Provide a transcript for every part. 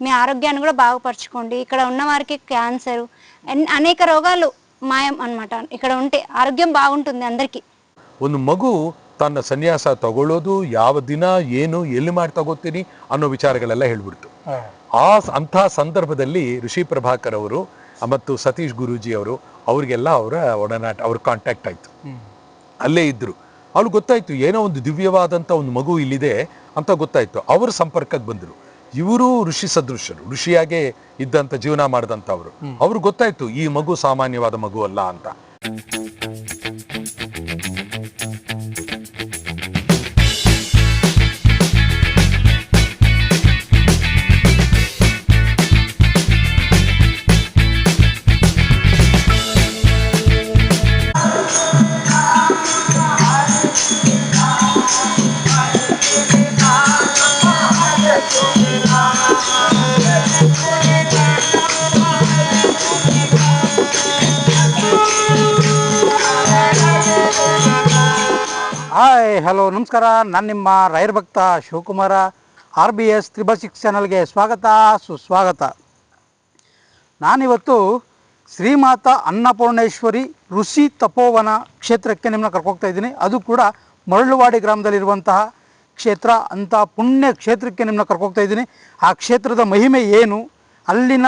మీ ఆరోగ్యాన్ని కూడా బాగుపరచుకోండి ఇక్కడ ఉన్న వారికి క్యాన్సర్ అన్- అనేక రోగాలు మాయం అన్నమాట ఇక్కడ ఉంటే ఆరోగ్యం బాగుంటుంది అందరికీ ಒಂದು ಮಗು ತನ್ನ ಸನ್ಯಾಸ ತಗೊಳ್ಳೋದು ಯಾವ ದಿನ ಏನು ಎಲ್ಲಿ ಮಾಡಿ ತಗೋತೀನಿ ಅನ್ನೋ ವಿಚಾರಗಳೆಲ್ಲ ಹೇಳ್ಬಿಡ್ತು ಆ ಅಂಥ ಸಂದರ್ಭದಲ್ಲಿ ಋಷಿ ಪ್ರಭಾಕರ್ ಅವರು ಮತ್ತು ಸತೀಶ್ ಗುರೂಜಿ ಅವರು ಅವ್ರಿಗೆಲ್ಲ ಅವರ ಒಡನಾಟ ಅವ್ರ ಕಾಂಟ್ಯಾಕ್ಟ್ ಆಯ್ತು. ಅಲ್ಲೇ ಇದ್ದರು ಅವ್ರಿಗೆ ಗೊತ್ತಾಯ್ತು ಏನೋ ಒಂದು ದಿವ್ಯವಾದಂಥ ಒಂದು ಮಗು ಇಲ್ಲಿದೆ ಅಂತ ಗೊತ್ತಾಯ್ತು. ಅವರು ಸಂಪರ್ಕಕ್ಕೆ ಬಂದರು. ಇವರು ಋಷಿ ಸದೃಶರು ಋಷಿಯಾಗೆ ಇದ್ದಂಥ ಜೀವನ ಮಾಡಿದಂಥವ್ರು. ಅವ್ರಿಗೆ ಗೊತ್ತಾಯ್ತು ಈ ಮಗು ಸಾಮಾನ್ಯವಾದ ಮಗು ಅಲ್ಲ ಅಂತ. ಹಾಯ್ ಹಲೋ ನಮಸ್ಕಾರ. ನಾನು ನಿಮ್ಮ ರಾಯರ್ ಭಕ್ತ Shivakumar. R B S triple six ಚಾನಲ್ಗೆ ಸ್ವಾಗತ, ಸುಸ್ವಾಗತ. ನಾನಿವತ್ತು ಶ್ರೀಮಾತ ಅನ್ನಪೂರ್ಣೇಶ್ವರಿ ಋಷಿ ತಪೋವನ ಕ್ಷೇತ್ರಕ್ಕೆ ನಿಮ್ಮನ್ನ ಕರ್ಕೋಗ್ತಾ ಇದ್ದೀನಿ. ಅದು ಕೂಡ ಮರಳುವಾಡಿ ಗ್ರಾಮದಲ್ಲಿರುವಂತಹ ಕ್ಷೇತ್ರ, ಅಂತ ಪುಣ್ಯ ಕ್ಷೇತ್ರಕ್ಕೆ ನಿಮ್ಮನ್ನ ಕರ್ಕೋಗ್ತಾ ಇದ್ದೀನಿ. ಆ ಕ್ಷೇತ್ರದ ಮಹಿಮೆ ಏನು, ಅಲ್ಲಿನ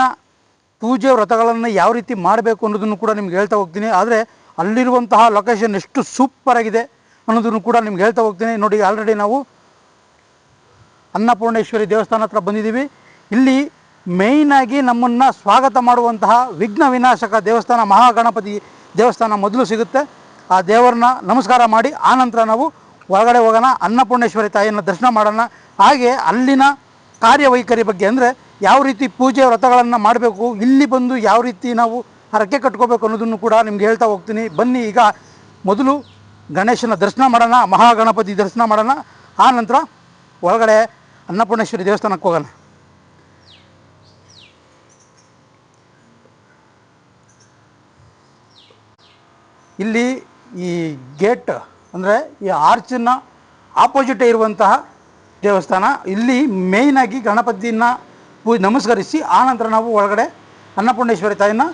ಪೂಜೆ ವ್ರತಗಳನ್ನು ಯಾವ ರೀತಿ ಮಾಡಬೇಕು ಅನ್ನೋದನ್ನು ಕೂಡ ನಿಮ್ಗೆ ಹೇಳ್ತಾ ಹೋಗ್ತೀನಿ. ಆದರೆ ಅಲ್ಲಿರುವಂತಹ ಲೊಕೇಶನ್ ಎಷ್ಟು ಸೂಪರ್ ಆಗಿದೆ. ಅನ್ನೋದನ್ನು ಕೂಡ ನಿಮ್ಗೆ ಹೇಳ್ತಾ ಹೋಗ್ತೀನಿ. ನೋಡಿ ಆಲ್ರೆಡಿ ನಾವು ಅನ್ನಪೂರ್ಣೇಶ್ವರಿ ದೇವಸ್ಥಾನ ಹತ್ರ ಬಂದಿದ್ದೀವಿ. ಇಲ್ಲಿ ಮೇಯ್ನಾಗಿ ನಮ್ಮನ್ನು ಸ್ವಾಗತ ಮಾಡುವಂತಹ ವಿಘ್ನ ವಿನಾಶಕ ದೇವಸ್ಥಾನ, ಮಹಾಗಣಪತಿ ದೇವಸ್ಥಾನ ಮೊದಲು ಸಿಗುತ್ತೆ. ಆ ದೇವರನ್ನ ನಮಸ್ಕಾರ ಮಾಡಿ ಆನಂತರ ನಾವು ಒಳಗಡೆ ಹೋಗೋಣ, ಅನ್ನಪೂರ್ಣೇಶ್ವರಿ ತಾಯಿಯನ್ನು ದರ್ಶನ ಮಾಡೋಣ. ಹಾಗೆ ಅಲ್ಲಿನ ಕಾರ್ಯವೈಖರಿ ಬಗ್ಗೆ ಅಂದರೆ ಯಾವ ರೀತಿ ಪೂಜೆ ವ್ರತಗಳನ್ನು ಮಾಡಬೇಕು, ಇಲ್ಲಿ ಬಂದು ಯಾವ ರೀತಿ ನಾವು ಹರಕೆ ಕಟ್ಕೋಬೇಕು ಅನ್ನೋದನ್ನು ಕೂಡ ನಿಮ್ಗೆ ಹೇಳ್ತಾ ಹೋಗ್ತೀನಿ. ಬನ್ನಿ, ಈಗ ಮೊದಲು ಗಣೇಶನ ದರ್ಶನ ಮಾಡೋಣ ಮಹಾಗಣಪತಿ ದರ್ಶನ ಮಾಡೋಣ ಆ ನಂತರ ಒಳಗಡೆ ಅನ್ನಪೂರ್ಣೇಶ್ವರಿ ದೇವಸ್ಥಾನಕ್ಕೆ ಹೋಗೋಣ. ಇಲ್ಲಿ ಈ ಗೇಟ್ ಅಂದರೆ ಈ ಆರ್ಚನ್ನ ಆಪೋಸಿಟ್ ಇರುವಂತಹ ದೇವಸ್ಥಾನ. ಇಲ್ಲಿ ಮೇಯ್ನಾಗಿ ಗಣಪತಿನ ಪೂ, ನಮಸ್ಕರಿಸಿ ಆನಂತರ ನಾವು ಒಳಗಡೆ ಅನ್ನಪೂರ್ಣೇಶ್ವರಿ ತಾಯಿನ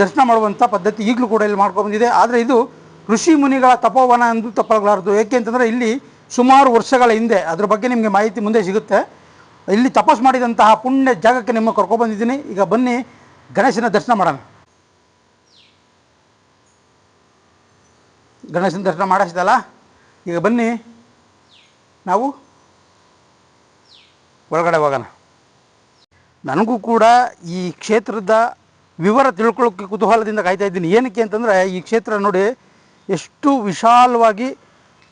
ದರ್ಶನ ಮಾಡುವಂಥ ಪದ್ಧತಿ ಈಗಲೂ ಕೂಡ ಇಲ್ಲಿ ಮಾಡ್ಕೊಂಡ್ಬಂದಿದೆ ಆದರೆ ಇದು ಋಷಿ ಮುನಿಗಳ ತಪೋವನ ಎಂದು ತಪ್ಪಾಗಲಾರದು. ಏಕೆ ಅಂತಂದರೆ ಇಲ್ಲಿ ಸುಮಾರು ವರ್ಷಗಳ ಹಿಂದೆ, ಅದ್ರ ಬಗ್ಗೆ ನಿಮಗೆ ಮಾಹಿತಿ ಮುಂದೆ ಸಿಗುತ್ತೆ. ಇಲ್ಲಿ ತಪಸ್ ಮಾಡಿದಂತಹ ಪುಣ್ಯ ಜಾಗಕ್ಕೆ ನಿಮ್ಮ ಕರ್ಕೊಬಂದಿದ್ದೀನಿ ಈಗ ಬನ್ನಿ, ಗಣೇಶನ ದರ್ಶನ ಮಾಡೋಣ. ಗಣೇಶನ ದರ್ಶನ ಮಾಡಿಸಿದಲ್ಲ? ಈಗ ಬನ್ನಿ, ನಾವು ಒಳಗಡೆ ಹೋಗೋಣ. ನನಗೂ ಕೂಡ ಈ ಕ್ಷೇತ್ರದ ವಿವರ ತಿಳ್ಕೊಳ್ಳೋಕ್ಕೆ ಕುತೂಹಲದಿಂದ ಕಾಯ್ತಾ ಇದ್ದೀನಿ. ಏನಕ್ಕೆ ಅಂತಂದರೆ, ಈ ಕ್ಷೇತ್ರ ನೋಡಿ ಎಷ್ಟು ವಿಶಾಲವಾಗಿ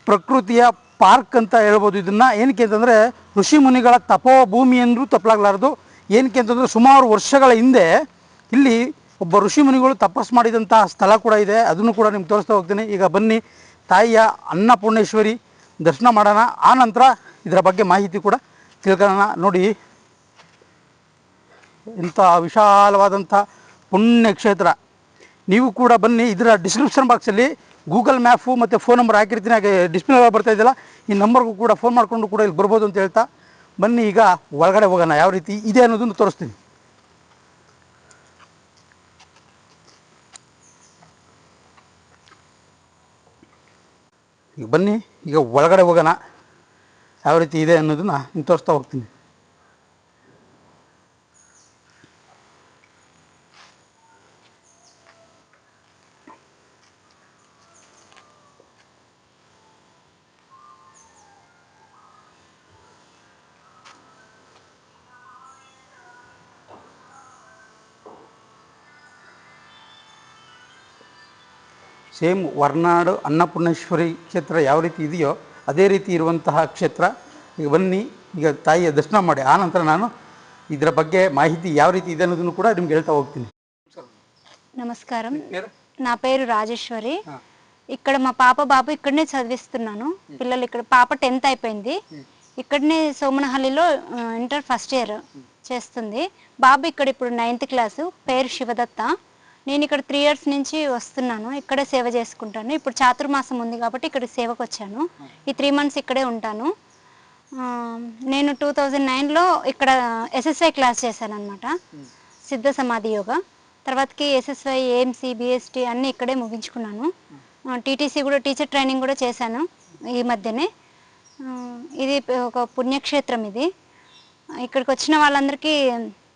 ಪ್ರಕೃತಿಯ ಪಾರ್ಕ್ ಅಂತ ಹೇಳ್ಬೋದು. ಇದನ್ನು ಏನಕ್ಕೆ ಅಂತಂದರೆ ಋಷಿ ಮುನಿಗಳ ತಪೋ ಭೂಮಿ ಎಂದರೂ ತಪ್ಪಲಾಗಲಾರ್ದು ಏನಕ್ಕೆ ಅಂತಂದರೆ ಸುಮಾರು ವರ್ಷಗಳ ಹಿಂದೆ ಇಲ್ಲಿ ಒಬ್ಬ ಋಷಿ ಮುನಿಗಳು ತಪಸ್ಸು ಮಾಡಿದಂತಹ ಸ್ಥಳ ಕೂಡ ಇದೆ. ಅದನ್ನು ಕೂಡ ನಿಮ್ಗೆ ತೋರಿಸ್ತಾ ಹೋಗ್ತೀನಿ. ಈಗ ಬನ್ನಿ, ತಾಯಿಯ ಅನ್ನಪೂರ್ಣೇಶ್ವರಿ ದರ್ಶನ ಮಾಡೋಣ. ಆ ನಂತರ ಇದರ ಬಗ್ಗೆ ಮಾಹಿತಿ ಕೂಡ ತಿಳ್ಕೊಳ್ಳೋಣ. ನೋಡಿ ಇಂಥ ವಿಶಾಲವಾದಂಥ ಪುಣ್ಯಕ್ಷೇತ್ರ. ನೀವು ಕೂಡ ಬನ್ನಿ, ಇದರ ಡಿಸ್ಕ್ರಿಪ್ಷನ್ ಬಾಕ್ಸಲ್ಲಿ ಗೂಗಲ್ ಮ್ಯಾಪು ಮತ್ತು ಫೋನ್ ನಂಬರ್ ಹಾಕಿರ್ತೀನಿ, ಹಾಗೆ ಡಿಸ್ಪ್ಲೇ ಬರ್ತಾ ಇದೆಯಲ್ಲ, ಈ ನಂಬರ್ಗೂ ಕೂಡ ಫೋನ್ ಮಾಡಿಕೊಂಡು ಕೂಡ ಇಲ್ಲಿ ಬರ್ಬೋದು ಅಂತ ಹೇಳ್ತಾ, ಬನ್ನಿ ಈಗ ಒಳಗಡೆ ಹೋಗೋಣ, ಯಾವ ರೀತಿ ಇದೆ ಅನ್ನೋದನ್ನು ತೋರಿಸ್ತೀನಿ. ಈಗ ಬನ್ನಿ, ಈಗ ಒಳಗಡೆ ಹೋಗೋಣ, ಯಾವ ರೀತಿ ಇದೆ ಅನ್ನೋದನ್ನು ತೋರಿಸ್ತಾ ಹೋಗ್ತೀನಿ. ಸೇಮ್ ವರ್ನಾಡು ಅನ್ನಪೂರ್ಣೇಶ್ವರಿ ಕ್ಷೇತ್ರ ಯಾವ ರೀತಿ ಇದೆಯೋ ಅದೇ ರೀತಿ ಇರುವಂತಹ ಕ್ಷೇತ್ರ ಈಗ ಬನ್ನಿ ಈಗ ತಾಯಿಯ ದರ್ಶನ ಮಾಡಿ ಆನಂತರ ನಾನು ಇದರ ಬಗ್ಗೆ మాహితి ಯಾವ ರೀತಿ ಇದೆ ಅನ್ನೋದನ್ನು కూడా ನಿಮ್ಗೆ ಹೇಳ್ತಾ ಹೋಗ್ತೀನಿ నమస్కారం నా పేరు రాజేశ్వరి ఇక్కడ మా పాప బాబు ఇక్కడనే చదివిస్తున్నాను పిల్లలు ఇక్కడ పాప టెన్త్ అయిపోయింది ఇక్కడనే సోమనహల్లిలో ఆ, ఇంటర్ ఫస్ట్ ఇయర్ చేస్తుంది బాబు ఇక్కడ ఇప్పుడు నైన్త్ క్లాసు పేరు శివదత్త నేను ఇక్కడ త్రీ ఇయర్స్ నుంచి వస్తున్నాను ఇక్కడే సేవ చేసుకుంటాను. ఇప్పుడు చాతుర్మాసం ఉంది కాబట్టి ఇక్కడ సేవకు వచ్చాను ఈ త్రీ మంత్స్ ఇక్కడే ఉంటాను. నేను టూ థౌజండ్ నైన్లో ఇక్కడ ఎస్ఎస్ఐ క్లాస్ చేశాను అనమాట సిద్ధ సమాధి యోగా. తర్వాతకి ఎస్ఎస్ఐ ఏఎంసీ బిఎస్టీ అన్నీ ఇక్కడే ముగించుకున్నాను. టీటీసీ కూడా టీచర్ ట్రైనింగ్ కూడా చేశాను ఈ మధ్యనే. ఇది ఒక పుణ్యక్షేత్రం ఇది. ఇక్కడికి వచ్చిన వాళ్ళందరికీ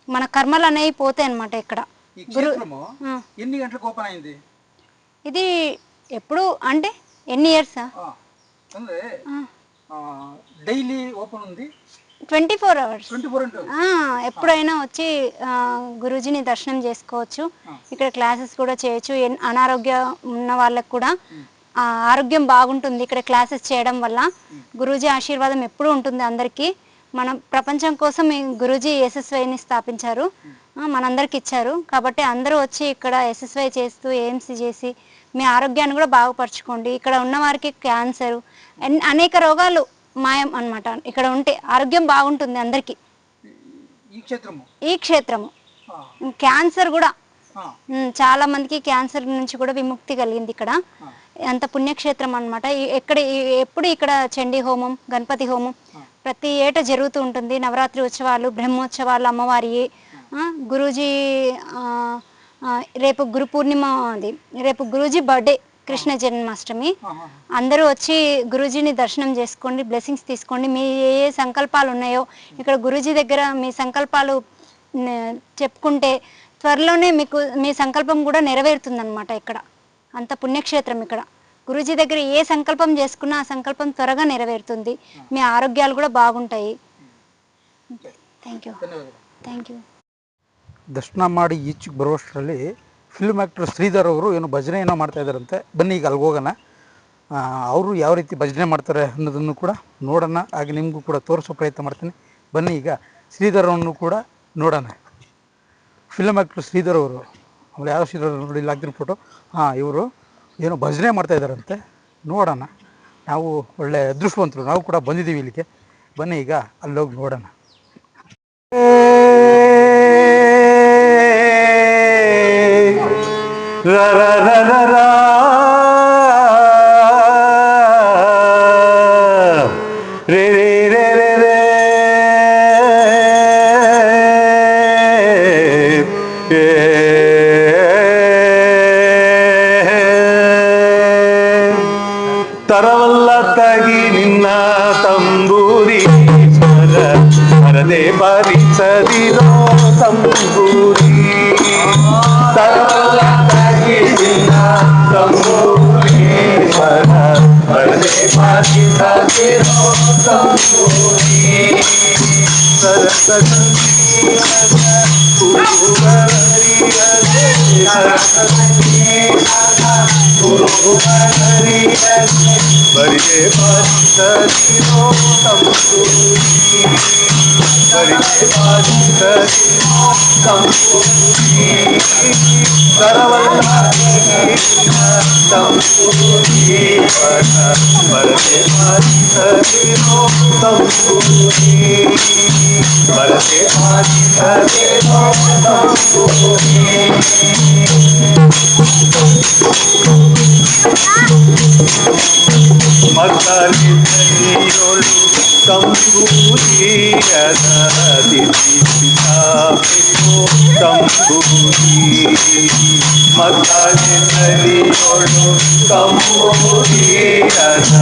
మన కర్మలు అనేవి పోతాయి అనమాట ఇక్కడ. ఎన్ని గంటలకు ఓపెన్ అయింది? ఇది ఎప్పుడు అంటే ఎన్ని ఇయర్స్? డైలీ ఓపెన్ ఉంది? Twenty four hours. ఎప్పుడైనా వచ్చి గురూజీని దర్శనం చేసుకోవచ్చు. ఇక్కడ క్లాసెస్ కూడా చేయొచ్చు. అనారోగ్యం ఉన్న వాళ్ళకు కూడా ఆరోగ్యం బాగుంటుంది. ఇక్కడ క్లాసెస్ చేయడం వల్ల గురూజీ ఆశీర్వాదం ఎప్పుడు ఉంటుంది అందరికీ. మన ప్రపంచం కోసం గురూజీ ఎస్ఎస్వైని స్థాపించారు. మనందరికి ఇచ్చారు కాబట్టి అందరూ వచ్చి ఇక్కడ ఎస్ఎస్వై చేస్తూ ఏఎంసీ చేసి మీ ఆరోగ్యాన్ని కూడా బాగుపరచుకోండి. ఇక్కడ ఉన్న వారికి క్యాన్సర్ అనేక రోగాలు మాయం అన్నమాట. ఇక్కడ ఉంటే ఆరోగ్యం బాగుంటుంది అందరికీ. ఈ క్షేత్రము? క్యాన్సర్ కూడా. చాలా మందికి క్యాన్సర్ నుంచి కూడా విముక్తి కలిగింది ఇక్కడ. అంత పుణ్యక్షేత్రం అనమాట ఎక్కడ ఎప్పుడు ఇక్కడ చండీ హోమం గణపతి హోమం ప్రతి ఏటా జరుగుతూ ఉంటుంది. నవరాత్రి ఉత్సవాలు బ్రహ్మోత్సవాలు అమ్మవారి గురూజీ రేపు గురు పూర్ణిమ అది. రేపు గురూజీ బర్త్డే కృష్ణ జన్మాష్టమి. అందరూ వచ్చి గురూజీని దర్శనం చేసుకోండి బ్లెస్సింగ్స్ తీసుకోండి. మీ ఏ ఏ సంకల్పాలు ఉన్నాయో ఇక్కడ గురూజీ దగ్గర మీ సంకల్పాలు చెప్పుకుంటే త్వరలోనే మీకు మీ సంకల్పం కూడా నెరవేరుతుందన్నమాట ఇక్కడ. అంత పుణ్యక్షేత్రం ఇక్కడ. గురూజీ దగ్గర ఏ సంకల్పం చేసుకున్నా ఆ సంకల్పం త్వరగా నెరవేరుతుంది. మీ ఆరోగ్యాలు కూడా బాగుంటాయి. థ్యాంక్ యూ థ్యాంక్ యూ ದರ್ಶನ ಮಾಡಿ ಈಚೆಗೆ ಬರುವಷ್ಟರಲ್ಲಿ ಫಿಲ್ಮ್ ಆ್ಯಕ್ಟರ್ ಶ್ರೀಧರ್ ಅವರು ಏನು ಭಜನೆ ಏನೋ ಮಾಡ್ತಾ ಇದ್ದಾರಂತೆ. ಬನ್ನಿ ಈಗ ಅಲ್ಲಿಗೆ ಹೋಗೋಣ. ಅವರು ಯಾವ ರೀತಿ ಭಜನೆ ಮಾಡ್ತಾರೆ ಅನ್ನೋದನ್ನು ಕೂಡ ನೋಡೋಣ. ಹಾಗೆ ನಿಮಗೂ ಕೂಡ ತೋರಿಸೋ ಪ್ರಯತ್ನ ಮಾಡ್ತೀನಿ. ಬನ್ನಿ ಈಗ ಶ್ರೀಧರವನ್ನು ಕೂಡ ನೋಡೋಣ. ಫಿಲ್ಮ್ ಆ್ಯಕ್ಟರ್ ಶ್ರೀಧರ್ ಅವರು. ಆಮೇಲೆ ಯಾವ ಶ್ರೀಧರ್ ನೋಡಿ ಇಲ್ಲಿ ಹಾಕ್ತೀನಿ ಫೋಟೋ ಹಾಂ, ಇವರು ಏನೋ ಭಜನೆ ಮಾಡ್ತಾ ಇದ್ದಾರಂತೆ. ನೋಡೋಣ. ನಾವು ಒಳ್ಳೆ ಅದೃಷ್ಟವಂತರು. ನಾವು ಕೂಡ ಬಂದಿದ್ದೀವಿ ಇಲ್ಲಿಗೆ. ಬನ್ನಿ ಈಗ ಅಲ್ಲೋಗಿ ನೋಡೋಣ. ra ra ra ra ra. Thank you. बरिये पास्तरीरो तम्पूरी बरिये पास्तरीरो तम्पूरी सरवल्लारी तम्पूरी बरिये पास्तरीरो तम्पूरी बरिये पास्तरीरो तम्पूरी Đó. ತಂಬೂರಿಯದ ದಿಸಿಸಾಬೇಕು ತಂಬೂರಿ ಮಕ್ಕಳಿ ನೀರೊಳು ತಂಬೂರಿಯದ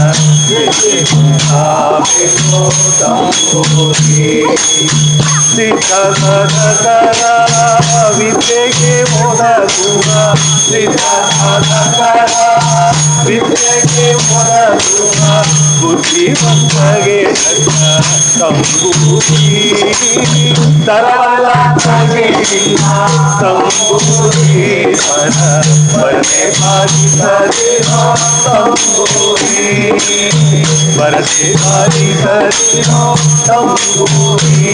ದಿಸಿಸಾಬೇಕು ತಂಬೂರಿ ಸಿದ್ಧಕರ ವಿದ್ಯೆಗೆ ಮೊದಗುವ ಸಿದ್ಧಕರ ವಿದ್ಯೆಗೆ ಮೊದಗುವ ಬುದ್ಧಿವಂತಗೆ ತಂಬೂರಿ ತರವಲ್ಲ ತಗಿನ ತಂಬೂರಿ ಪರ ಬರದೆ ಬಾಧಿಸದಿರೋ ತಂಬೂರಿ ಬರದೆ ಬಾಧಿಸದಿರೋ ತಂಬೂರಿ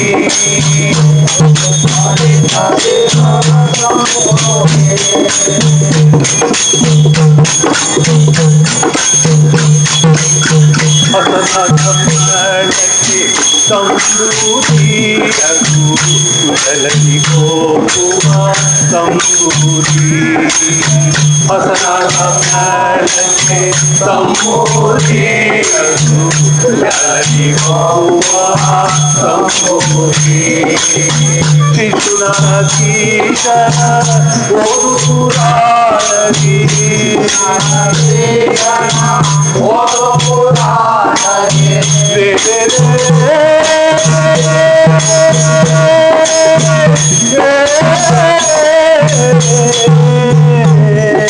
ಹಸನಕ್ಕೆ ತಂಬೂರಿಯು ಕುಡಲಿ ಹೋಗುವ ತಂಬೂರಿ ಹಸನಕ್ಕೆ ತಂಬೂರಿಯು ಕುಡಲಿ ಹೋಗುವ ತಂಬೂರಿ ಶಿಶುನಾಥೀಶನ ಓದು ಪುರಾಣಿ ಓದು yeah.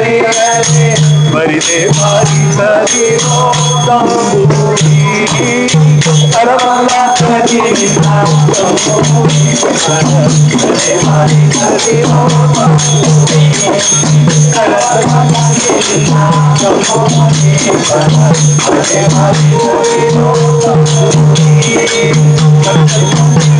ಗುರುಗಳರಿಯದೆ ಬರಿದೆ ಪಾರಿಸದಿರೋ ತಂಬೂರಿ ತರವಲ್ಲ ತಾಗೆ ನಿನ್ನ ತಂಬೂರಿ ಬರದೆ ಪಾರಿಸದಿರೋ ಅಲ್ಲಿ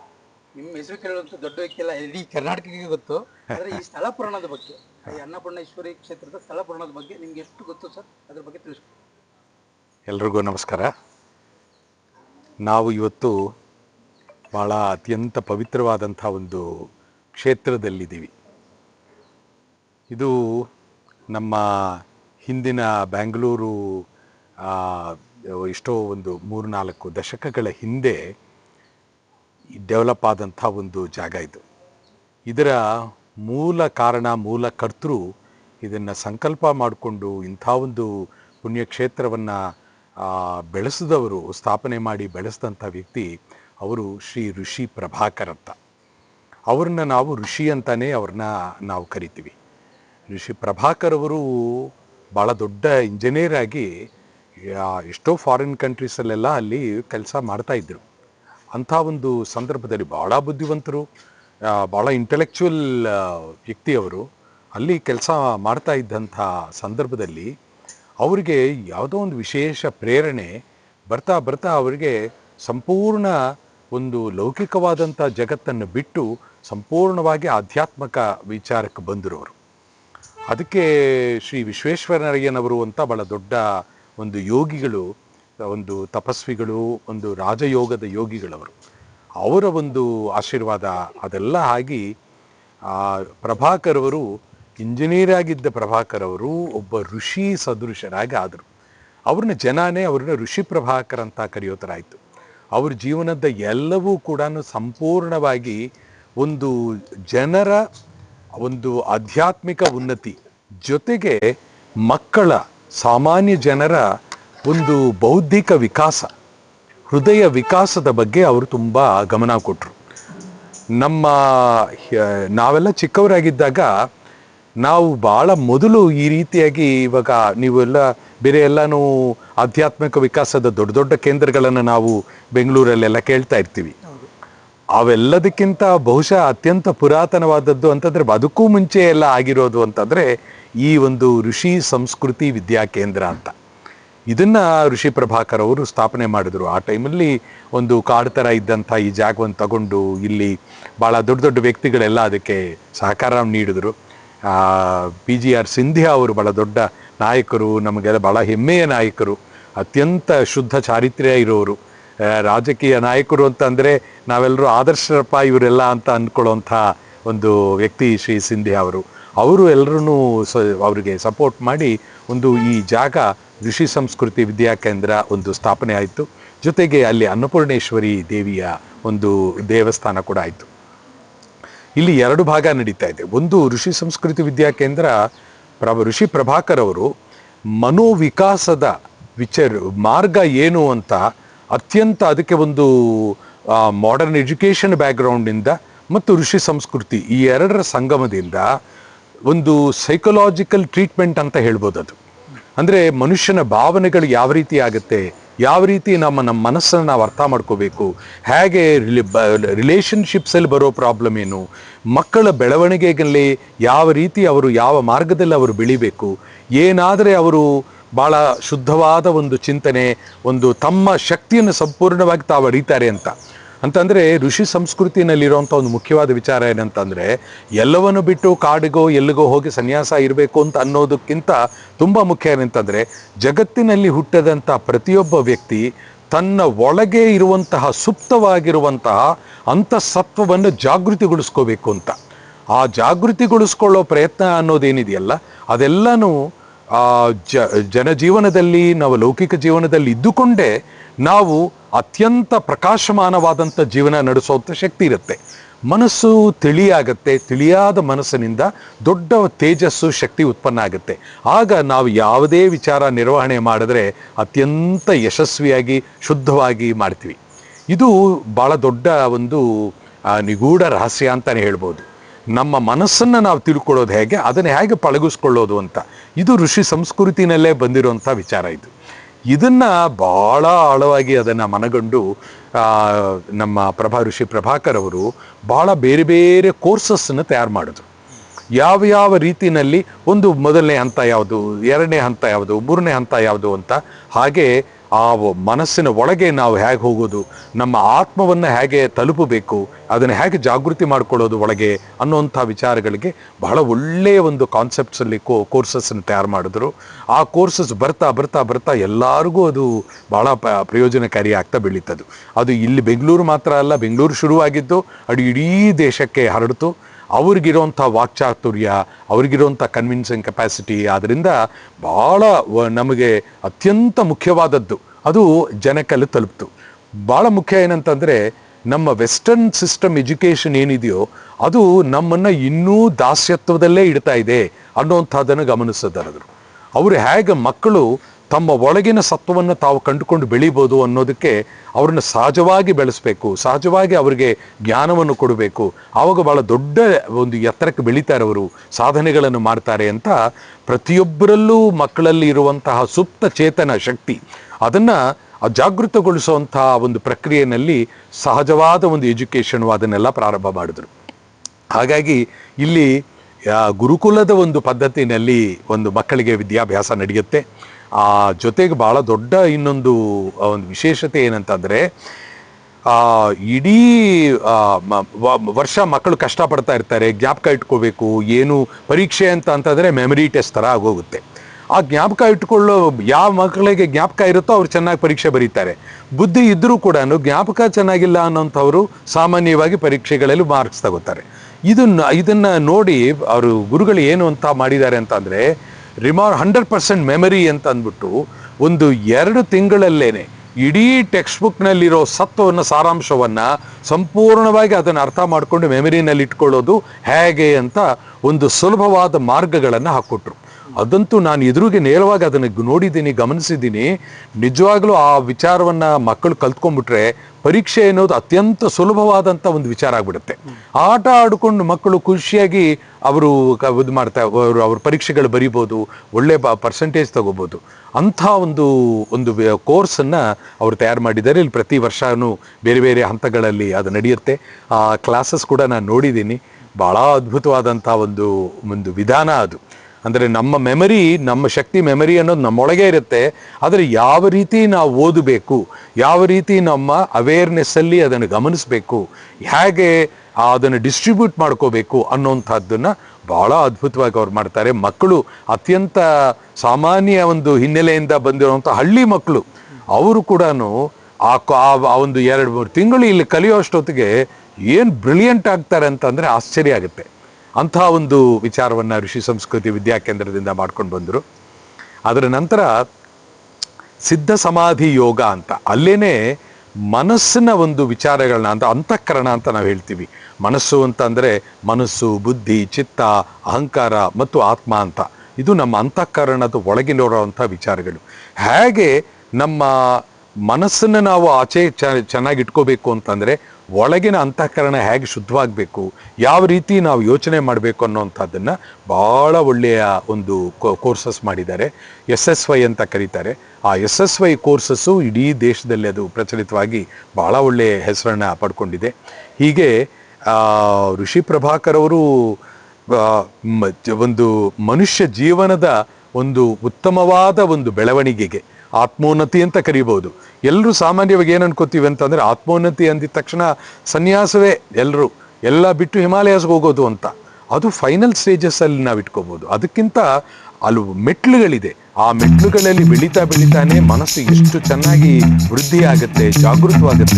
ನಿಮ್ಮ ಹೆಸರು ಕೇಳುವಂತ ದೊಡ್ಡ ವ್ಯಕ್ತಿ ಎಲ್ಲ ಇಡೀ ಕರ್ನಾಟಕಕ್ಕೆ ಗೊತ್ತು. ಆದರೆ ಈ ಸ್ಥಳ ಪುರಾಣದ ಬಗ್ಗೆ ಅನ್ನಪೂರ್ಣೇಶ್ವರಿ ಕ್ಷೇತ್ರದ ಸ್ಥಳ ಪುರಾಣದ ಬಗ್ಗೆ ನಿಮ್ಗೆ ಎಷ್ಟು ಗೊತ್ತು ಸರ್? ಅದ್ರ ಬಗ್ಗೆ ತಿಳಿಸ್ಕೊಡಿ. ಎಲ್ರಿಗೂ ನಮಸ್ಕಾರ. ನಾವು ಇವತ್ತು ಭಾಳ ಅತ್ಯಂತ ಪವಿತ್ರವಾದಂಥ ಒಂದು ಕ್ಷೇತ್ರದಲ್ಲಿದ್ದೀವಿ. ಇದು ನಮ್ಮ ಹಿಂದಿನ ಬ್ಯಾಂಗ್ಳೂರು ಎಷ್ಟೋ ಒಂದು ಮೂರು ನಾಲ್ಕು ದಶಕಗಳ ಹಿಂದೆ ಡೆವಲಪ್ ಆದಂಥ ಒಂದು ಜಾಗ ಇದು. ಇದರ ಮೂಲ ಕಾರಣ, ಮೂಲ ಕರ್ತೃ ಇದನ್ನು ಸಂಕಲ್ಪ ಮಾಡಿಕೊಂಡು ಇಂಥ ಒಂದು ಪುಣ್ಯಕ್ಷೇತ್ರವನ್ನು ಬೆಳೆಸಿದವರು, ಸ್ಥಾಪನೆ ಮಾಡಿ ಬೆಳೆಸಿದಂಥ ವ್ಯಕ್ತಿ ಅವರು ಶ್ರೀ ಋಷಿ ಪ್ರಭಾಕರ್ ಅಂತ. ಅವ್ರನ್ನ ನಾವು ಋಷಿ ಅಂತಲೇ ಅವ್ರನ್ನ ನಾವು ಕರಿತೀವಿ. ಋಷಿ ಪ್ರಭಾಕರ್ ಅವರು ಭಾಳ ದೊಡ್ಡ ಇಂಜಿನಿಯರ್ ಆಗಿ ಎಷ್ಟೋ ಫಾರಿನ್ ಕಂಟ್ರೀಸಲ್ಲೆಲ್ಲ ಅಲ್ಲಿ ಕೆಲಸ ಮಾಡ್ತಾ ಇದ್ರು. ಅಂಥ ಒಂದು ಸಂದರ್ಭದಲ್ಲಿ ಭಾಳ ಬುದ್ಧಿವಂತರು ಭಾಳ ಇಂಟೆಲೆಕ್ಚುವಲ್ ವ್ಯಕ್ತಿ ಅವರು ಅಲ್ಲಿ ಕೆಲಸ ಮಾಡ್ತಾ ಇದ್ದಂಥ ಸಂದರ್ಭದಲ್ಲಿ ಅವರಿಗೆ ಯಾವುದೋ ಒಂದು ವಿಶೇಷ ಪ್ರೇರಣೆ ಬರ್ತಾ ಬರ್ತಾ ಅವರಿಗೆ ಸಂಪೂರ್ಣ ಒಂದು ಲೌಕಿಕವಾದಂಥ ಜಗತ್ತನ್ನು ಬಿಟ್ಟು ಸಂಪೂರ್ಣವಾಗಿ ಆಧ್ಯಾತ್ಮಕ ವಿಚಾರಕ್ಕೆ ಬಂದರು ಅವರು ಅದಕ್ಕೆ ಶ್ರೀ ವಿಶ್ವೇಶ್ವರಯ್ಯನವರು ಅಂತ ಭಾಳ ದೊಡ್ಡ ಒಂದು ಯೋಗಿಗಳು ಒಂದು ತಪಸ್ವಿಗಳು, ಒಂದು ರಾಜಯೋಗದ ಯೋಗಿಗಳವರು. ಅವರ ಒಂದು ಆಶೀರ್ವಾದ ಅದೆಲ್ಲ ಆಗಿ ಪ್ರಭಾಕರ್ ಅವರು, ಇಂಜಿನಿಯರ್ ಆಗಿದ್ದ ಪ್ರಭಾಕರ್ ಅವರು ಒಬ್ಬ ಋಷಿ ಸದೃಶರಾಗಿ ಆದರು ಅವ್ರನ್ನ ಜನನೇ ಅವ್ರನ್ನ ಋಷಿ ಪ್ರಭಾಕರ್ ಅಂತ ಕರೆಯೋ ಥರ ಆಯಿತು ಅವ್ರ ಜೀವನದ ಎಲ್ಲವೂ ಕೂಡ ಸಂಪೂರ್ಣವಾಗಿ ಒಂದು ಜನರ ಒಂದು ಆಧ್ಯಾತ್ಮಿಕ ಉನ್ನತಿ ಜೊತೆಗೆ ಮಕ್ಕಳ, ಸಾಮಾನ್ಯ ಜನರ ಒಂದು ಬೌದ್ಧಿಕ ವಿಕಾಸ, ಹೃದಯ ವಿಕಾಸದ ಬಗ್ಗೆ ಅವರು ತುಂಬ ಗಮನ ಕೊಟ್ಟರು ನಮ್ಮ ನಾವೆಲ್ಲ ಚಿಕ್ಕವರಾಗಿದ್ದಾಗ ನಾವು ಭಾಳ ಮೊದಲು ಈ ರೀತಿಯಾಗಿ ಇವಾಗ ನೀವೆಲ್ಲ ಬೇರೆ ಎಲ್ಲನೂ ಆಧ್ಯಾತ್ಮಿಕ ವಿಕಾಸದ ದೊಡ್ಡ ದೊಡ್ಡ ಕೇಂದ್ರಗಳನ್ನು ನಾವು ಬೆಂಗಳೂರಲ್ಲೆಲ್ಲ ಕೇಳ್ತಾ ಇರ್ತೀವಿ. ಅವೆಲ್ಲದಕ್ಕಿಂತ ಬಹುಶಃ ಅತ್ಯಂತ ಪುರಾತನವಾದದ್ದು ಅಂತಂದರೆ ಅದಕ್ಕೂ ಮುಂಚೆ ಎಲ್ಲ ಆಗಿರೋದು ಅಂತಂದರೆ ಈ ಒಂದು ಋಷಿ ಸಂಸ್ಕೃತಿ ವಿದ್ಯಾ ಕೇಂದ್ರ ಅಂತ. ಇದನ್ನ ಋಷಿ ಪ್ರಭಾಕರ್ ಅವರು ಸ್ಥಾಪನೆ ಮಾಡಿದ್ರು. ಆ ಟೈಮಲ್ಲಿ ಒಂದು ಕಾಡು ಥರ ಇದ್ದಂಥ ಈ ಜಾಗವನ್ನು ತಗೊಂಡು ಇಲ್ಲಿ ಭಾಳ ದೊಡ್ಡ ದೊಡ್ಡ ವ್ಯಕ್ತಿಗಳೆಲ್ಲ ಅದಕ್ಕೆ ಸಹಕಾರ ನೀಡಿದ್ರು. ಪಿ ಜಿ ಆರ್ ಸಿಂಧ್ಯಾ ಅವರು ಭಾಳ ದೊಡ್ಡ ನಾಯಕರು, ನಮಗೆಲ್ಲ ಭಾಳ ಹೆಮ್ಮೆಯ ನಾಯಕರು, ಅತ್ಯಂತ ಶುದ್ಧ ಚಾರಿತ್ರ್ಯ ಇರೋರು. ರಾಜಕೀಯ ನಾಯಕರು ಅಂತ ಅಂದರೆ ನಾವೆಲ್ಲರೂ ಆದರ್ಶಪ್ಪ ಇವರೆಲ್ಲ ಅಂತ ಅಂದ್ಕೊಳ್ಳೋಂಥ ಒಂದು ವ್ಯಕ್ತಿ ಶ್ರೀ ಸಿಂಧ್ಯಾ ಅವರು. ಅವರು ಎಲ್ಲರೂ ಸ, ಅವರಿಗೆ ಸಪೋರ್ಟ್ ಮಾಡಿ ಒಂದು ಈ ಜಾಗ ಋಷಿ ಸಂಸ್ಕೃತಿ ವಿದ್ಯಾ ಕೇಂದ್ರ ಒಂದು ಸ್ಥಾಪನೆ ಆಯಿತು. ಜೊತೆಗೆ ಅಲ್ಲಿ ಅನ್ನಪೂರ್ಣೇಶ್ವರಿ ದೇವಿಯ ಒಂದು ದೇವಸ್ಥಾನ ಕೂಡ ಆಯಿತು. ಇಲ್ಲಿ ಎರಡು ಭಾಗ ನಡೀತಾ ಇದೆ. ಒಂದು ಋಷಿ ಸಂಸ್ಕೃತಿ ವಿದ್ಯಾ ಕೇಂದ್ರ, ಪ್ರಭ, ಋಷಿ ಪ್ರಭಾಕರ್ ಅವರು ಮನೋವಿಕಾಸದ ವಿಚಾರ, ಮಾರ್ಗ ಏನು ಅಂತ ಅತ್ಯಂತ ಅದಕ್ಕೆ ಒಂದು ಮಾಡರ್ನ್ ಎಜುಕೇಷನ್ ಬ್ಯಾಕ್ಗ್ರೌಂಡಿಂದ ಮತ್ತು ಋಷಿ ಸಂಸ್ಕೃತಿ ಈ ಎರಡರ ಸಂಗಮದಿಂದ ಒಂದು ಸೈಕಲಾಜಿಕಲ್ ಟ್ರೀಟ್ಮೆಂಟ್ ಅಂತ ಹೇಳ್ಬೋದು ಅದು ಅಂದರೆ ಮನುಷ್ಯನ ಭಾವನೆಗಳು ಯಾವ ರೀತಿ ಆಗುತ್ತೆ? ಯಾವ ರೀತಿ ನಮ್ಮ ನಮ್ಮ ಮನಸ್ಸನ್ನು ನಾವು ಅರ್ಥ ಮಾಡ್ಕೋಬೇಕು? ಹೇಗೆ ರಿಲೇಷನ್ಶಿಪ್ಸಲ್ಲಿ ಬರೋ ಪ್ರಾಬ್ಲಮ್ ಏನು? ಮಕ್ಕಳ ಬೆಳವಣಿಗೆಯಲ್ಲಿ ಯಾವ ರೀತಿ ಅವರು ಯಾವ ಮಾರ್ಗದಲ್ಲಿ ಅವರು ಬೆಳಿಬೇಕು? ಏನಾದರೆ ಅವರು ಭಾಳ ಶುದ್ಧವಾದ ಒಂದು ಚಿಂತನೆ, ಒಂದು ತಮ್ಮ ಶಕ್ತಿಯನ್ನು ಸಂಪೂರ್ಣವಾಗಿ ತಾವು ಅರಿತಾರೆ ಅಂತ. ಅಂತಂದರೆ ಋಷಿ ಸಂಸ್ಕೃತಿನಲ್ಲಿರುವಂಥ ಒಂದು ಮುಖ್ಯವಾದ ವಿಚಾರ ಏನಂತಂದರೆ, ಎಲ್ಲವನ್ನು ಬಿಟ್ಟು ಕಾಡಿಗೋ ಎಲ್ಲಿಗೋ ಹೋಗಿ ಸನ್ಯಾಸ ಇರಬೇಕು ಅಂತ ಅನ್ನೋದಕ್ಕಿಂತ ತುಂಬ ಮುಖ್ಯ ಏನಂತಂದರೆ, ಜಗತ್ತಿನಲ್ಲಿ ಹುಟ್ಟದಂಥ ಪ್ರತಿಯೊಬ್ಬ ವ್ಯಕ್ತಿ ತನ್ನ ಒಳಗೆ ಇರುವಂತಹ ಸುಪ್ತವಾಗಿರುವಂತಹ ಅಂತಃಸತ್ವವನ್ನು ಜಾಗೃತಿಗೊಳಿಸ್ಕೋಬೇಕು ಅಂತ. ಆ ಜಾಗೃತಿಗೊಳಿಸ್ಕೊಳ್ಳೋ ಪ್ರಯತ್ನ ಅನ್ನೋದೇನಿದೆಯಲ್ಲ, ಅದೆಲ್ಲನೂ ಜ, ಜನಜೀವನದಲ್ಲಿ ನಾವು ಲೌಕಿಕ ಜೀವನದಲ್ಲಿ ಇದ್ದುಕೊಂಡೇ ನಾವು ಅತ್ಯಂತ ಪ್ರಕಾಶಮಾನವಾದಂಥ ಜೀವನ ನಡೆಸುವಂಥ ಶಕ್ತಿ ಇರುತ್ತೆ. ಮನಸ್ಸು ತಿಳಿಯಾಗತ್ತೆ, ತಿಳಿಯಾದ ಮನಸ್ಸಿನಿಂದ ದೊಡ್ಡ ತೇಜಸ್ಸು, ಶಕ್ತಿ ಉತ್ಪನ್ನ ಆಗುತ್ತೆ. ಆಗ ನಾವು ಯಾವುದೇ ವಿಚಾರ ನಿರ್ವಹಣೆ ಮಾಡಿದ್ರೆ ಅತ್ಯಂತ ಯಶಸ್ವಿಯಾಗಿ, ಶುದ್ಧವಾಗಿ ಮಾಡ್ತೀವಿ. ಇದು ಭಾಳ ದೊಡ್ಡ ಒಂದು ನಿಗೂಢ ರಹಸ್ಯ ಅಂತಲೇ ಹೇಳ್ಬೋದು. ನಮ್ಮ ಮನಸ್ಸನ್ನು ನಾವು ತಿಳ್ಕೊಳ್ಳೋದು ಹೇಗೆ, ಅದನ್ನು ಹೇಗೆ ಪಳಗಿಸ್ಕೊಳ್ಳೋದು ಅಂತ. ಇದು ಋಷಿ ಸಂಸ್ಕೃತಿನಲ್ಲೇ ಬಂದಿರುವಂಥ ವಿಚಾರ ಇದು. ಇದನ್ನ ಭಾಳ ಆಳವಾಗಿ ಅದನ್ನು ಮನಗಂಡು ನಮ್ಮ ಪ್ರಭಾ ಋಷಿ ಪ್ರಭಾಕರ್ ಅವರು ಭಾಳ ಬೇರೆ ಬೇರೆ ಕೋರ್ಸಸ್ಸನ್ನು ತಯಾರು ಮಾಡಿದ್ರು. ಯಾವ ಯಾವ ರೀತಿಯಲ್ಲಿ ಒಂದು ಮೊದಲನೇ ಹಂತ ಯಾವುದು, ಎರಡನೇ ಹಂತ ಯಾವುದು, ಮೂರನೇ ಹಂತ ಯಾವುದು ಅಂತ ಹಾಗೆ ಆ ಮನಸ್ಸಿನ ಒಳಗೆ ನಾವು ಹೇಗೆ ಹೋಗೋದು, ನಮ್ಮ ಆತ್ಮವನ್ನು ಹೇಗೆ ತಲುಪಬೇಕು, ಅದನ್ನು ಹೇಗೆ ಜಾಗೃತಿ ಮಾಡ್ಕೊಳ್ಳೋದು ಒಳಗೆ ಅನ್ನುವಂಥ ವಿಚಾರಗಳಿಗೆ ಬಹಳ ಒಳ್ಳೆಯ ಒಂದು ಕಾನ್ಸೆಪ್ಟ್ಸಲ್ಲಿ ಕೋ ಕೋರ್ಸಸ್ಸನ್ನು ತಯಾರು ಮಾಡಿದ್ರು. ಆ ಕೋರ್ಸಸ್ ಬರ್ತಾ ಬರ್ತಾ ಬರ್ತಾ ಎಲ್ಲರಿಗೂ ಅದು ಭಾಳ ಪ, ಪ್ರಯೋಜನಕಾರಿ ಆಗ್ತಾ ಬೆಳೀತದು ಅದು ಇಲ್ಲಿ ಬೆಂಗಳೂರು ಮಾತ್ರ ಅಲ್ಲ, ಬೆಂಗಳೂರು ಶುರುವಾಗಿದ್ದು, ಅದು ಇಡೀ ದೇಶಕ್ಕೆ ಹರಡಿತು. ಅವ್ರಿಗಿರೋಂಥ ವಾಕ್ಚಾತುರ್ಯ ಅವ್ರಿಗಿರೋಂಥ ಕನ್ವಿನ್ಸಿಂಗ್ ಕೆಪಾಸಿಟಿ ಆದ್ದರಿಂದ ಭಾಳ ನಮಗೆ ಅತ್ಯಂತ ಮುಖ್ಯವಾದದ್ದು. ಅದು ಜನಕ್ಕಲ್ಲಿ ತಲುಪ್ತು. ಭಾಳ ಮುಖ್ಯ ಏನಂತಂದರೆ ನಮ್ಮ ವೆಸ್ಟರ್ನ್ ಸಿಸ್ಟಮ್ ಎಜುಕೇಷನ್ ಏನಿದೆಯೋ ಅದು ನಮ್ಮನ್ನು ಇನ್ನೂ ದಾಸ್ಯತ್ವದಲ್ಲೇ ಇಡ್ತಾ ಇದೆ ಅನ್ನೋಂಥದ್ದನ್ನು ಗಮನಿಸಿದ್ದಾರೆ ಅವರು ಹೇಗೆ ಮಕ್ಕಳು ತಮ್ಮ ಒಳಗಿನ ಸತ್ವವನ್ನು ತಾವು ಕಂಡುಕೊಂಡು ಬೆಳಿಬೋದು ಅನ್ನೋದಕ್ಕೆ ಅವ್ರನ್ನ ಸಹಜವಾಗಿ ಬೆಳೆಸಬೇಕು, ಸಹಜವಾಗಿ ಅವರಿಗೆ ಜ್ಞಾನವನ್ನು ಕೊಡಬೇಕು. ಆವಾಗ ಭಾಳ ದೊಡ್ಡ ಒಂದು ಎತ್ತರಕ್ಕೆ ಬೆಳೀತಾರೆ ಅವರು, ಸಾಧನೆಗಳನ್ನು ಮಾಡ್ತಾರೆ ಅಂತ. ಪ್ರತಿಯೊಬ್ಬರಲ್ಲೂ ಮಕ್ಕಳಲ್ಲಿ ಇರುವಂತಹ ಸುಪ್ತ ಚೇತನ ಶಕ್ತಿ, ಅದನ್ನು ಜಾಗೃತಗೊಳಿಸುವಂತಹ ಒಂದು ಪ್ರಕ್ರಿಯೆಯಲ್ಲಿ ಸಹಜವಾದ ಒಂದು ಎಜುಕೇಷನ್ ಅದನ್ನೆಲ್ಲ ಪ್ರಾರಂಭ ಮಾಡಿದ್ರು. ಹಾಗಾಗಿ ಇಲ್ಲಿ ಗುರುಕುಲದ ಒಂದು ಪದ್ಧತಿನಲ್ಲಿ ಒಂದು ಮಕ್ಕಳಿಗೆ ವಿದ್ಯಾಭ್ಯಾಸ ನಡೆಯುತ್ತೆ. ಆ ಜೊತೆಗೆ ಭಾಳ ದೊಡ್ಡ ಇನ್ನೊಂದು ಒಂದು ವಿಶೇಷತೆ ಏನಂತಂದರೆ ಇಡೀ ವರ್ಷ ಮಕ್ಕಳು ಕಷ್ಟಪಡ್ತಾ ಇರ್ತಾರೆ, ಜ್ಞಾಪಕ ಇಟ್ಕೋಬೇಕು, ಏನು ಪರೀಕ್ಷೆ ಅಂತ ಅಂತಂದರೆ ಮೆಮರಿ ಟೆಸ್ಟ್ ಥರ ಆಗೋಗುತ್ತೆ. ಆ ಜ್ಞಾಪಕ ಇಟ್ಕೊಳ್ಳೋ ಯಾವ ಮಕ್ಕಳಿಗೆ ಜ್ಞಾಪಕ ಇರುತ್ತೋ ಅವ್ರು ಚೆನ್ನಾಗಿ ಪರೀಕ್ಷೆ ಬರೀತಾರೆ. ಬುದ್ಧಿ ಇದ್ದರೂ ಕೂಡ ಜ್ಞಾಪಕ ಚೆನ್ನಾಗಿಲ್ಲ ಅನ್ನೋಂಥವ್ರು ಸಾಮಾನ್ಯವಾಗಿ ಪರೀಕ್ಷೆಗಳಲ್ಲಿ ಮಾರ್ಕ್ಸ್ ತಗೋತಾರೆ. ಇದನ್ನ ಇದನ್ನ ನೋಡಿ ಅವರು ಗುರುಗಳು ಏನು ಅಂತ ಮಾಡಿದ್ದಾರೆ ಅಂತ ಅಂದರೆ ರಿಮಾರ್ ಹಂಡ್ರೆಡ್ ಪರ್ಸೆಂಟ್ ಮೆಮರಿ ಅಂತ ಅಂದ್ಬಿಟ್ಟು ಒಂದು ಎರಡು ತಿಂಗಳಲ್ಲೇನೆ ಇಡೀ ಟೆಕ್ಸ್ಟ್ ಬುಕ್ನಲ್ಲಿರೋ ಸತ್ವವನ್ನು, ಸಾರಾಂಶವನ್ನು ಸಂಪೂರ್ಣವಾಗಿ ಅದನ್ನು ಅರ್ಥ ಮಾಡಿಕೊಂಡು ಮೆಮರಿನಲ್ಲಿ ಇಟ್ಕೊಳ್ಳೋದು ಹೇಗೆ ಅಂತ ಒಂದು ಸುಲಭವಾದ ಮಾರ್ಗಗಳನ್ನು ಹಾಕ್ಕೊಟ್ರು. ಅದಂತೂ ನಾನು ಎದುರಿಗೆ ನೇರವಾಗಿ ಅದನ್ನು ನೋಡಿದ್ದೀನಿ, ಗಮನಿಸಿದ್ದೀನಿ. ನಿಜವಾಗ್ಲೂ ಆ ವಿಚಾರವನ್ನು ಮಕ್ಕಳು ಕಲ್ತ್ಕೊಂಡ್ಬಿಟ್ರೆ ಪರೀಕ್ಷೆ ಅನ್ನೋದು ಅತ್ಯಂತ ಸುಲಭವಾದಂಥ ಒಂದು ವಿಚಾರ ಆಗ್ಬಿಡುತ್ತೆ. ಆಟ ಆಡಿಕೊಂಡು ಮಕ್ಕಳು ಖುಷಿಯಾಗಿ ಅವರು ಇದು ಮಾಡ್ತಾ, ಅವರು ಅವ್ರ ಪರೀಕ್ಷೆಗಳು ಬರಿಬೋದು, ಒಳ್ಳೆ ಪರ್ಸೆಂಟೇಜ್ ತಗೋಬೋದು. ಅಂಥ ಒಂದು ಒಂದು ಕೋರ್ಸನ್ನು ಅವರು ತಯಾರು ಮಾಡಿದ್ದಾರೆ. ಇಲ್ಲಿ ಪ್ರತಿ ವರ್ಷವೂ ಬೇರೆ ಬೇರೆ ಹಂತಗಳಲ್ಲಿ ಅದು ನಡೆಯುತ್ತೆ. ಆ ಕ್ಲಾಸಸ್ ಕೂಡ ನಾನು ನೋಡಿದ್ದೀನಿ. ಭಾಳ ಅದ್ಭುತವಾದಂಥ ಒಂದು ಒಂದು ವಿಧಾನ ಅದು. ಅಂದರೆ ನಮ್ಮ ಮೆಮರಿ ನಮ್ಮ ಶಕ್ತಿ ಮೆಮರಿ ಅನ್ನೋದು ನಮ್ಮೊಳಗೆ ಇರುತ್ತೆ. ಆದರೆ ಯಾವ ರೀತಿ ನಾವು ಓದಬೇಕು, ಯಾವ ರೀತಿ ನಮ್ಮ ಅವೇರ್ನೆಸ್ಸಲ್ಲಿ ಅದನ್ನು ಗಮನಿಸಬೇಕು, ಹೇಗೆ ಅದನ್ನು ಡಿಸ್ಟ್ರಿಬ್ಯೂಟ್ ಮಾಡ್ಕೋಬೇಕು ಅನ್ನೋಂಥದ್ದನ್ನು ಭಾಳ ಅದ್ಭುತವಾಗಿ ಅವ್ರು ಮಾಡ್ತಾರೆ. ಮಕ್ಕಳು ಅತ್ಯಂತ ಸಾಮಾನ್ಯ ಒಂದು ಹಿನ್ನೆಲೆಯಿಂದ ಬಂದಿರುವಂಥ ಹಳ್ಳಿ ಮಕ್ಕಳು, ಅವರು ಕೂಡ ಆ ಒಂದು ಎರಡು, ಮೂರು ತಿಂಗಳು ಇಲ್ಲಿ ಕಲಿಯೋ ಏನು ಬ್ರಿಲಿಯಂಟ್ ಆಗ್ತಾರೆ ಅಂತಂದರೆ ಆಶ್ಚರ್ಯ ಆಗುತ್ತೆ. ಅಂಥ ಒಂದು ವಿಚಾರವನ್ನು ಋಷಿ ಸಂಸ್ಕೃತಿ ವಿದ್ಯಾಕೇಂದ್ರದಿಂದ ಮಾಡ್ಕೊಂಡು ಬಂದರು. ಅದರ ನಂತರ ಸಿದ್ಧ ಸಮಾಧಿ ಯೋಗ ಅಂತ, ಅಲ್ಲೇನೆ ಮನಸ್ಸಿನ ಒಂದು ವಿಚಾರಗಳನ್ನ ಅಂತ, ಅಂತಃಕರಣ ಅಂತ ನಾವು ಹೇಳ್ತೀವಿ. ಮನಸ್ಸು ಅಂತ ಅಂದರೆ ಮನಸ್ಸು, ಬುದ್ಧಿ, ಚಿತ್ತ, ಅಹಂಕಾರ ಮತ್ತು ಆತ್ಮ ಅಂತ. ಇದು ನಮ್ಮ ಅಂತಃಕರಣದ ಒಳಗಿಲಿರುವಂಥ ವಿಚಾರಗಳು. ಹೇಗೆ ನಮ್ಮ ಮನಸ್ಸನ್ನು ನಾವು ಆಚೆ ಚೆನ್ನಾಗಿ ಇಟ್ಕೋಬೇಕು ಅಂತಂದರೆ ಒಳಗಿನ ಅಂತಃಕರಣ ಹೇಗೆ ಶುದ್ಧವಾಗಬೇಕು, ಯಾವ ರೀತಿ ನಾವು ಯೋಚನೆ ಮಾಡಬೇಕು ಅನ್ನೋವಂಥದ್ದನ್ನು ಭಾಳ ಒಳ್ಳೆಯ ಒಂದು ಕೋರ್ಸಸ್ ಮಾಡಿದ್ದಾರೆ. ಎಸ್ ಎಸ್ ವೈ ಅಂತ ಕರೀತಾರೆ. ಆ ಎಸ್ ಎಸ್ ವೈ ಕೋರ್ಸಸ್ಸು ಇಡೀ ದೇಶದಲ್ಲಿ ಅದು ಪ್ರಚಲಿತವಾಗಿ ಭಾಳ ಒಳ್ಳೆಯ ಹೆಸರನ್ನು ಪಡ್ಕೊಂಡಿದೆ. ಹೀಗೆ ಋಷಿ ಪ್ರಭಾಕರ್ ಅವರು ಒಂದು ಮನುಷ್ಯ ಜೀವನದ ಒಂದು ಉತ್ತಮವಾದ ಒಂದು ಬೆಳವಣಿಗೆಗೆ ಆತ್ಮೋನ್ನತಿ ಅಂತ ಕರೀಬಹುದು. ಎಲ್ಲರೂ ಸಾಮಾನ್ಯವಾಗಿ ಏನು ಅನ್ಕೋತೀವಿ ಅಂತಂದ್ರೆ ಆತ್ಮೋನ್ನತಿ ಅಂದಿದ ತಕ್ಷಣ ಸನ್ಯಾಸವೇ ಎಲ್ಲರೂ ಎಲ್ಲ ಬಿಟ್ಟು ಹಿಮಾಲಯಸ್ಗೆ ಹೋಗೋದು ಅಂತ. ಅದು ಫೈನಲ್ ಸ್ಟೇಜಸ್ಸಲ್ಲಿ ನಾವು ಇಟ್ಕೋಬೋದು ಅದಕ್ಕಿಂತ ಅಲ್ಲಿ ಮೆಟ್ಲುಗಳಿದೆ. ಆ ಮೆಟ್ಲುಗಳಲ್ಲಿ ಬೆಳೀತಾ ಬೆಳೀತಾನೆ ಮನಸ್ಸು ಎಷ್ಟು ಚೆನ್ನಾಗಿ ವೃದ್ಧಿ ಆಗುತ್ತೆ ಜಾಗೃತವಾಗುತ್ತೆ.